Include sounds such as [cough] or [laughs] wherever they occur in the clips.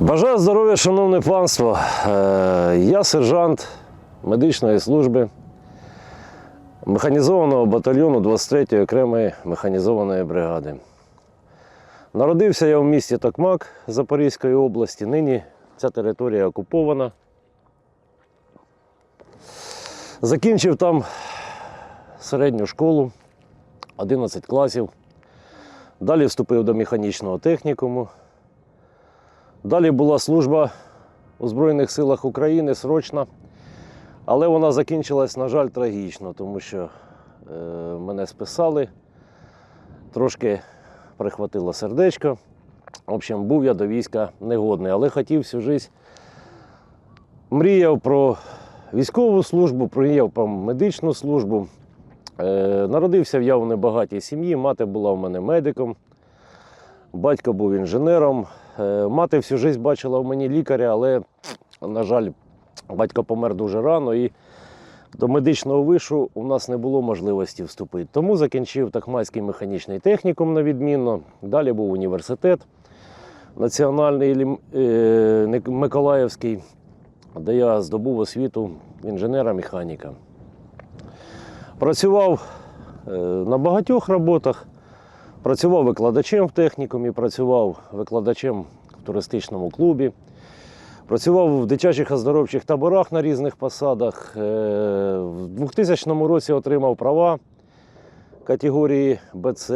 Бажаю здоров'я, шановне панство. Е, Я сержант медичної служби механізованого батальйону 23-ї окремої механізованої бригади. Народився я в місті Токмак Запорізької області. Нині ця територія окупована. Закінчив там середню школу, 11 класів. Далі вступив до механічного технікуму. Далі була служба у Збройних силах України срочна, але вона закінчилась, на жаль, трагічно, тому що е, мене списали, трошки прихватило сердечко. В общем, був я до війська негодний, але хотів всю життя. Мріяв про військову службу, мріяв про медичну службу. Е, народився в небагатій сім'ї, мати була в мене медиком, батько був інженером. Е, Мати всю життя бачила в мені лікаря, але, на жаль, батько помер дуже рано і до медичного вишу у нас не було можливості вступити. Тому закінчив Тахмайський механічний технікум на відмінно. Далі був університет Національний е, Миколаївський, де я здобув освіту інженера-механіка. Працював е, на багатьох роботах. Працював викладачем в технікумі, працював викладачем в туристичному клубі, працював в дитячих оздоровчих таборах на різних посадах. Е, В 2000 році отримав права категорії БЦ.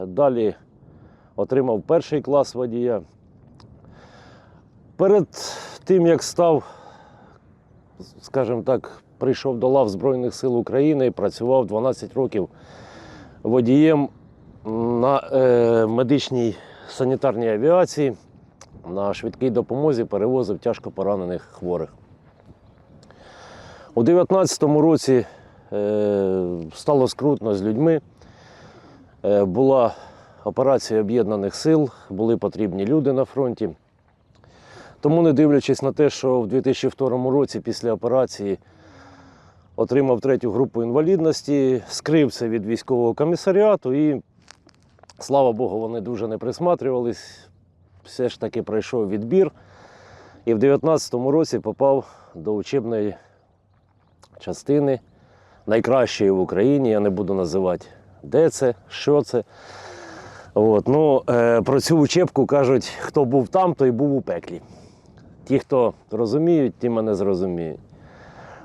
Далі отримав перший клас водія. Перед тим, як став, скажімо так, прийшов до лав Збройних сил України працював 12 років водієм на е, медичній санітарній авіації на швидкій допомозі перевозив тяжко поранених хворих. У 2019 році е, стало скрутно з людьми. Е, була операція об'єднаних сил, були потрібні люди на фронті. Тому, не дивлячись на те, що в 2002 році після операції отримав третю групу інвалідності, скрився від військового комісаріату і Слава Богу, вони дуже не присматрювались. Все ж таки пройшов відбір. І в 19-му році попав до учебної частини, найкращої в Україні. Я не буду називати, де це, що це. От. Ну, е, про цю учебку кажуть, хто був там, той був у пеклі. Ті, хто розуміють, ті мене зрозуміють.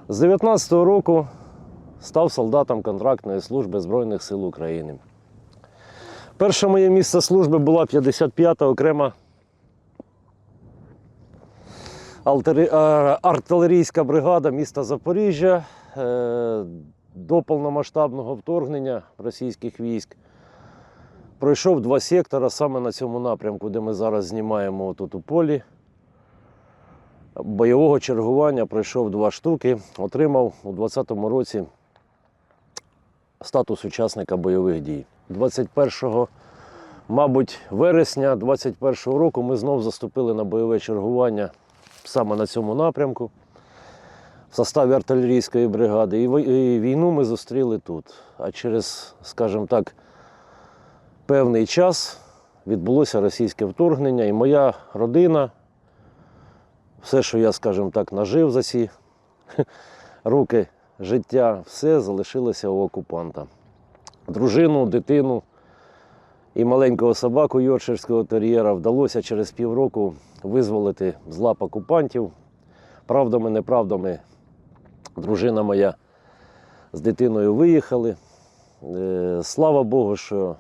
З 19-го року став солдатом контрактної служби Збройних сил України. Перше моє місце служби була 55-та окрема е, артилерійська бригада міста Запоріжжя. Е, До повномасштабного вторгнення російських військ пройшов два сектора саме на цьому напрямку, де ми зараз знімаємо тут у полі. Бойового чергування пройшов два штуки, отримав у 2020 році статус учасника бойових дій. 21 мабуть, вересня 21-го року ми знов заступили на бойове чергування саме на цьому напрямку в составі артилерійської бригади. І війну ми зустріли тут. А через, скажімо так, певний час відбулося російське вторгнення, і моя родина, все, що я, скажімо так, нажив за ці [laughs] роки життя, все залишилося у окупанта. Дружину, дитину і маленького собаку Йорширського тер'єра вдалося через півроку визволити з лап окупантів. Правдами, неправдами, дружина моя з дитиною виїхали. Е, Слава Богу, що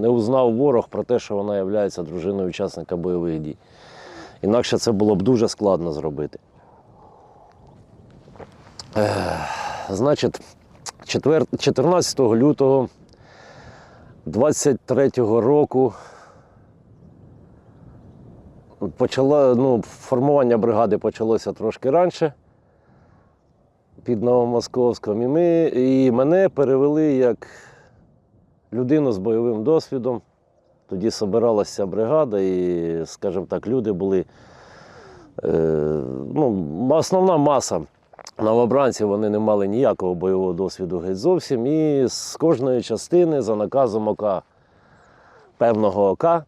не узнав ворог про те, що вона є дружиною учасника бойових дій. Інакше це було б дуже складно зробити. Е, Значить, 14 лютого 23-го року почала, ну, формування бригади почалося трошки раніше під Новомосковськом. І, ми, і мене перевели як людину з бойовим досвідом. Тоді збиралася бригада, і, скажімо так, люди були. Е, ну, основна маса новобранців вони не мали ніякого бойового досвіду геть зовсім. І з кожної частини за наказом ОК певного ОК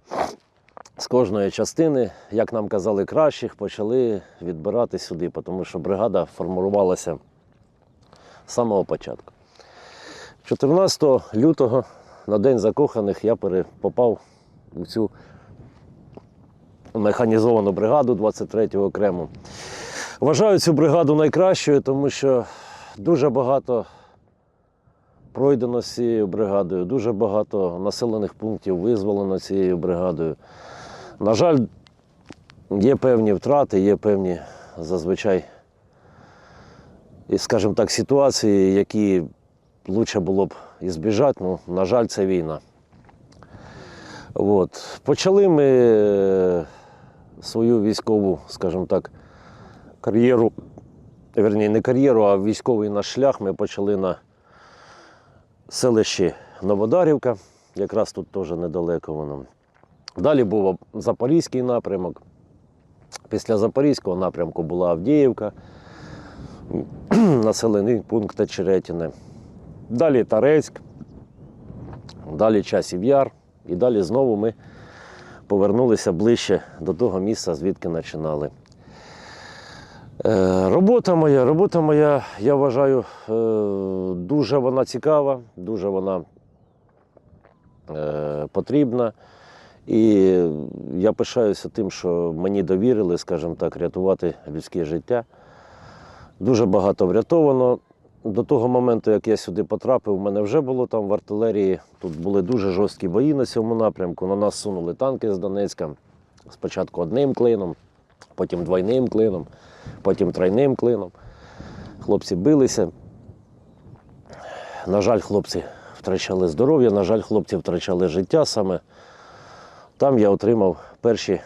з кожної частини, як нам казали, кращих, почали відбирати сюди, тому що бригада формувалася з самого початку. 14 лютого на День закоханих я попав у цю механізовану бригаду 23-го окремо. Вважаю цю бригаду найкращою, тому що дуже багато пройдено з цією бригадою, дуже багато населених пунктів визволено цією бригадою. На жаль, є певні втрати, є певні зазвичай, скажімо так, ситуації, які краще було б ізбіжати. Ну, на жаль, це війна. От. Почали ми е, свою військову, скажімо так, кар'єру, верні, не кар'єру, а військовий наш шлях ми почали на селищі Новодарівка, якраз тут теж недалеко воно. Далі був Запорізький напрямок. Після Запорізького напрямку була Авдіївка, населений пункт Очеретине. Далі Тарецьк, далі Часів Яр, і далі знову ми повернулися ближче до того місця, звідки починали. Е, Робота моя, робота моя, я вважаю, е, дуже вона цікава, дуже вона е, потрібна. І я пишаюся тим, що мені довірили, скажімо так, рятувати людське життя. Дуже багато врятовано. До того моменту, як я сюди потрапив, у мене вже було там в артилерії. Тут були дуже жорсткі бої на цьому напрямку. На нас сунули танки з Донецька. Спочатку одним клином, потім двойним клином, потім тройним клином. Хлопці билися. На жаль, хлопці втрачали здоров'я, на жаль, хлопці втрачали життя. Саме там я отримав перші,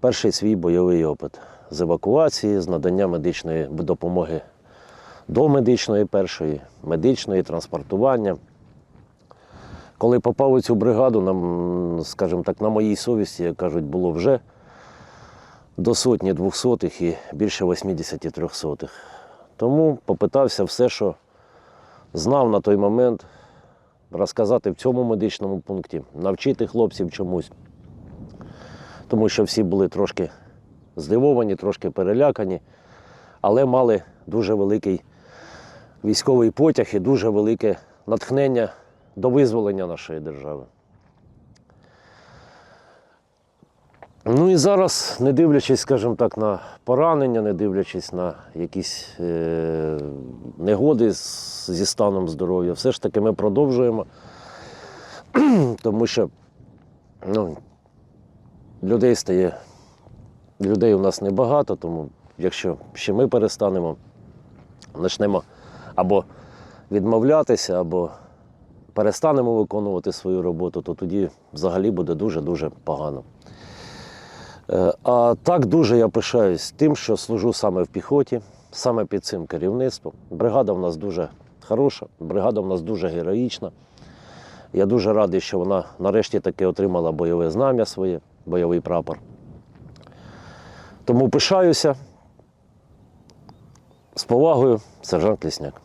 перший свій бойовий опит з евакуації, з надання медичної допомоги до медичної першої, медичної, транспортування. Коли попав у цю бригаду, нам, скажімо так, на моїй совісті, як кажуть, було вже до сотні двохсотих і більше 80 трьохсотих. Тому попитався все, що знав на той момент, розказати в цьому медичному пункті, навчити хлопців чомусь. Тому що всі були трошки здивовані, трошки перелякані, але мали дуже великий військовий потяг і дуже велике натхнення до визволення нашої держави. Ну і зараз, не дивлячись, скажімо так, на поранення, не дивлячись на якісь е- негоди з- зі станом здоров'я, все ж таки ми продовжуємо, [clears throat] тому що ну, людей стає, людей у нас небагато, тому якщо ще ми перестанемо, почнемо або відмовлятися, або перестанемо виконувати свою роботу, то тоді взагалі буде дуже-дуже погано. Е, А так дуже я пишаюсь тим, що служу саме в піхоті, саме під цим керівництвом. Бригада в нас дуже хороша, бригада в нас дуже героїчна. Я дуже радий, що вона нарешті таки отримала бойове знам'я своє, бойовий прапор. Тому пишаюся. З повагою, сержант Лісняк.